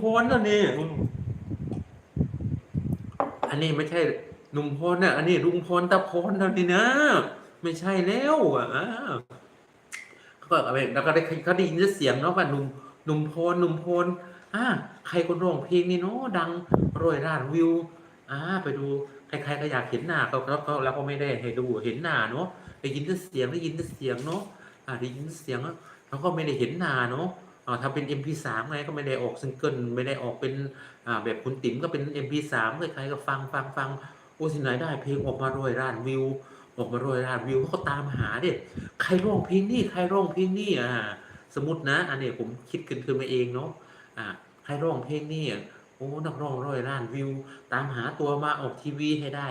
พลนะนี่อันนี้ไม่ใช่หนุ่มพลนะอันนี้ลุงพลตะพลนะนี่นะ ไม่ใช่แล้วอะเขาก็อาไปแล้วก็ได้เขาได้ยินเสียงเนาะว่าหนุ่มหนุ่มพลหนุ่มพลอ่าใครคนร้องเพลงนี่เนาะดังร้อยล้านวิวอ่าไปดูใครๆก็อยากเห็นหน้าเขาเขาเขาแล้วก็ไม่ได้ให้ดูเห็นหน้าเนาะได้ยินเสียงได้ยินเสียงเนาะอ่าได้ยินเสียงแล้วก็ไม่ได้เห็นหน้าเนาะ อ่าถ้าเป็น MP3 ไงก็ไม่ได้ออกซิงเกิลไม่ได้ออกเป็นแบบคุณติ๋มก็เป็น MP3 ใครๆก็ฟังฟังฟังโอ้สิไหนได้เพลงออกมาร้อยล้านวิว ออกมาร้อยล้านวิวเขาก็ตามหาเด็ใครร้องเพลงนี่ใครร้องเพลงนี่อ่าสมมตินะ อันนี้ผมคิดขึ้นขึ้นมาเองเนาะอ่าใครร้องเพลงนี่อะโอ้นักร้องร้อยล้านวิว ตามหาตัวมาออกทีวีให้ได้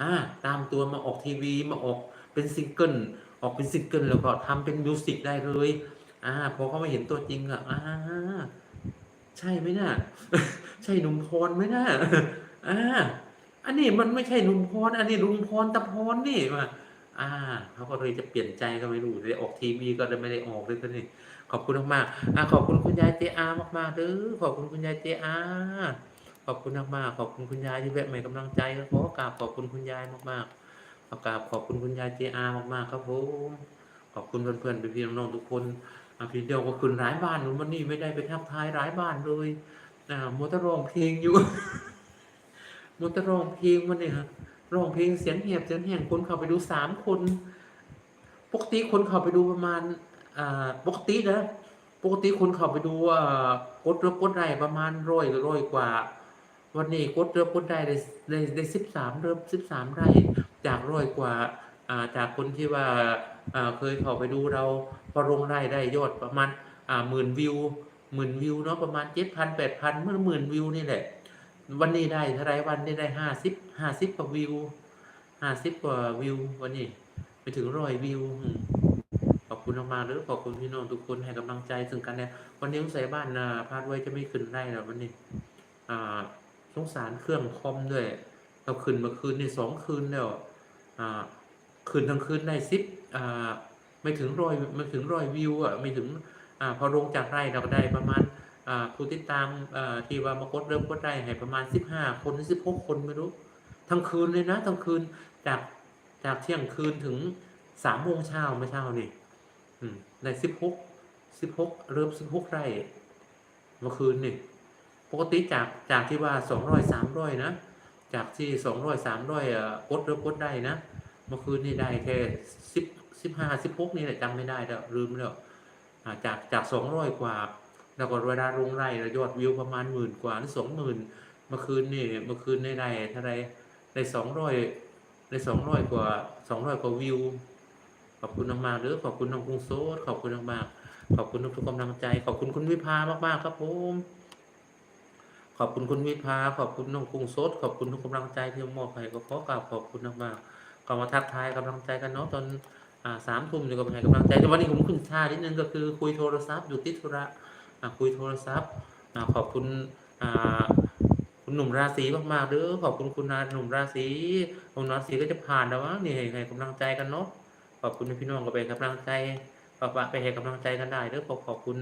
อ่าตามตัวมาออกทีวีมาออกเป็นซิงเกิลออกเป็นซิงเกิลแล้วก็ทำเป็นมิวสิกได้เลย อ่า พอเขามาเห็นตัวจริงอะอ่า ใช่ไหมน่ะ ใช่หนุ่มพรไหมน่ะอ่า อันนี้มันไม่ใช่หนุ่มพร อันนี้ลุงพรตะพรนี่มาอ่าเขาก็เลยจะเปลี่ยนใจก็ไม่รู้เลยออกทีวีก็เลยไม่ได้ออกเลยก็นี่ขอบคุณมากๆอ่าขอบคุณคุณยายเจอามากๆเด้อขอบคุณคุณยายเจอาขอบคุณมากๆขอบคุณคุณยายที่แวะมาให้กำลังใจก็ขอกราบขอบคุณคุณยายมากๆขอกราบขอบคุณคุณยายเจอามากๆครับผมขอบคุณเพื่อนๆพี่ๆน้องๆทุกคน พี่เดียวก็คืนร้ายบ้านนูวันนี้ไม่ได้ไปทักทายร้ายบ้านเลยอ่ามัวแต่ร้องเพลงอยู่มัวแต่ร้องเพลงวันนี้ฮะร้องเพลงเสียงเหียบเสียงแหงคนเข้าไปดูสามคน ปกติคนเข้าไปดูประมาณอ่าปกตินะปกติคนเข้าไปดูอ่ากดเรือกดได้ประมาณร้อยร้อยกว่า วันนี้กดเรือกดได้ได้ได้สิบสามเรือสิบสามไรจากร้อยกว่า จากคนที่ว่าเคยเข้าไปดูเราพอลงไร่ได้ยอดประมาณหมื่นวิวหมื่นวิวเนาะประมาณเจ็ดพันแปดพันเมื่อหมื่นวิวนี่แหละ วันนี้ได้เท่าไรวันนี้ได้ห้าสิบห้าสิบกว่าวิวห้าสิบกว่าวิววันนี้ไปถึงร้อยวิวขอบคุณมากๆเลยขอบคุณพี่น้องทุกคนให้กำลังใจซึ่งกันและวันนี้สงสัยบ้านนะพาดไว้จะไม่ขึ้นได้แล้ววันนี้อ่าสงสารเครื่องคอมด้วยเราขึ้นมื่อคืนนี่สองคืนแล้วอ่า คืนทั้งคืนได้สิบอ่าไม่ถึงร้อยไม่ถึงร้อยวิวอะไม่ถึงอ่าพอลงจากไร่เราก็ได้ประมาณอ่าผู้ติดตามอ่าที่ว่ามากดเริ่มกดได้ให้ประมาณสิบห้าคนหรือสิบหกคนไม่รู้ ทั้งคืนเลยนะ ทั้งคืนจากจากเที่ยงคืนถึงสามโมงเช้าไม่เช้านี่อืมในสิบหกสิบหกเริ่มสิบหกไร่เมื่อคืนนี่ปกติจากจากที่ว่าสองร้อยสามร้อยนะ จากที่สองร้อยสามร้อยอะกดเริ่มกดได้นะ เมื่อคืนนี่ได้แค่สิบสิบห้าสิบหกนี่แหละจำไม่ได้แล้วลืมแล้วจากจากสองร้อยกว่า แล้วก็เวลาลงไร่แล้วยอดวิวประมาณหมื่นกว่าหรือสองหมื่นเมื่อคืนนี่เมื่อคืนได้ได้เท่าไรได้สองร้อยได้สองร้อยกว่าสองร้อยกว่าวิว ขอบคุณมากๆเด้อขอบคุณน้องกรุงโซดขอบคุณมากๆขอบคุณทุกกำลังใจขอบคุณคุณวิภามากๆครับผมขอบคุณคุณวิภา ขอบคุณน้องกรุงโซดขอบคุณทุกกำลังใจที่มอบให้ก็ขอกราบขอบคุณมากๆ ก็มาทักทายกำลังใจกันเนาะตอนอ่าสามทุ่มนี่ก็มาให้กำลังใจแต่วันนี้ผมขึ้นช้านิดนึงก็คือคุยโทรศัพท์อยู่ติดธุระคุยโทรศัพท์ขอบคุณอ่าคุณหนุ่มราศีมากๆเด้อขอบคุณคุณนาหนุ่มราศีคุณราศีก็จะผ่านแล้วมั้งนี่ให้ให้กำลังใจกันเนาะขอบคุณพี่น้องก็ไปกำลังใจฝากไปให้กำลังใจกันได้เด้อขอบขอบคุณ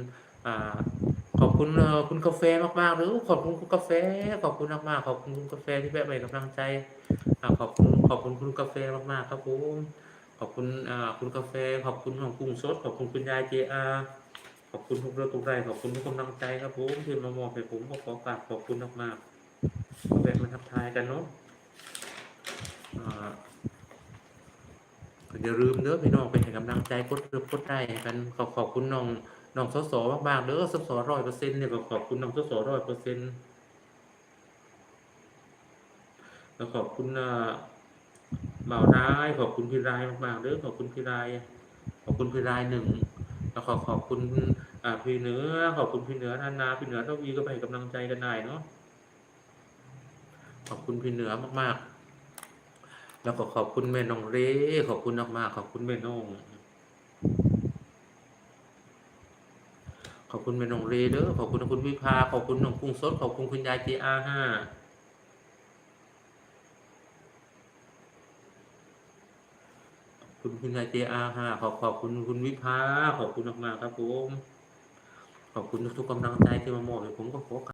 อ่า ขอบคุณเออคุณกาแฟมากๆเด้อขอบคุณคุณกาแฟ ขอบคุณมากๆขอบคุณคุณกาแฟที่แวะไปให้กำลังใจขอบคุณขอบคุณคุณกาแฟมากๆครับผมขอบคุณอ่าคุณกาแฟ ขอบคุณของกุ้งสดขอบคุณคุณยายเจอาขอบคุณทุกเรื่องทุกแรขอบคุณทุกกำลังใจครับผมที่มามอบให้ผมก็ขอกราบขอบคุณมากๆแบบมาทักทายกันเนาะอย่าลืมเด้อพี่น้องไปให้กำลังใจกดเรือกดได้กันขอบขอบคุณน้อง น้องสสมากๆเด้อสสร้อยเปอร์เซ็นต์เนี่ยก็ขอบคุณน้องสสร้อยเปอร์เซ็นต์แล้วขอบคุณอ่าบ่าวร้าย ขอบคุณพี่รายมากๆเด้อขอบคุณพี่ราย ขอบคุณพี่รายหนึ่งแล้วขอขอบคุณพี่เนื้อ ขอบคุณพี่เนื้อนานาพี่เนื้อทวีก็ไปให้กำลังใจกันได้เนาะขอบคุณพี่เหนือมากๆ แล้วก็ขอบคุณแม่น้องเร่ขอบคุณมากๆขอบคุณแม่น้อง ขอบคุณแม่น้องเรเด้อขอบคุณคุณวิภาขอบคุณน้องกุ้งสดขอบคุณคุณยายเจอาห้าคุณคุณยายเจอาห้าขอบขอบคุณคุณวิภาขอบคุณมากๆครับผม ขอบคุณทุกๆกำลังใจที่มามอบให้ผมก็ขอ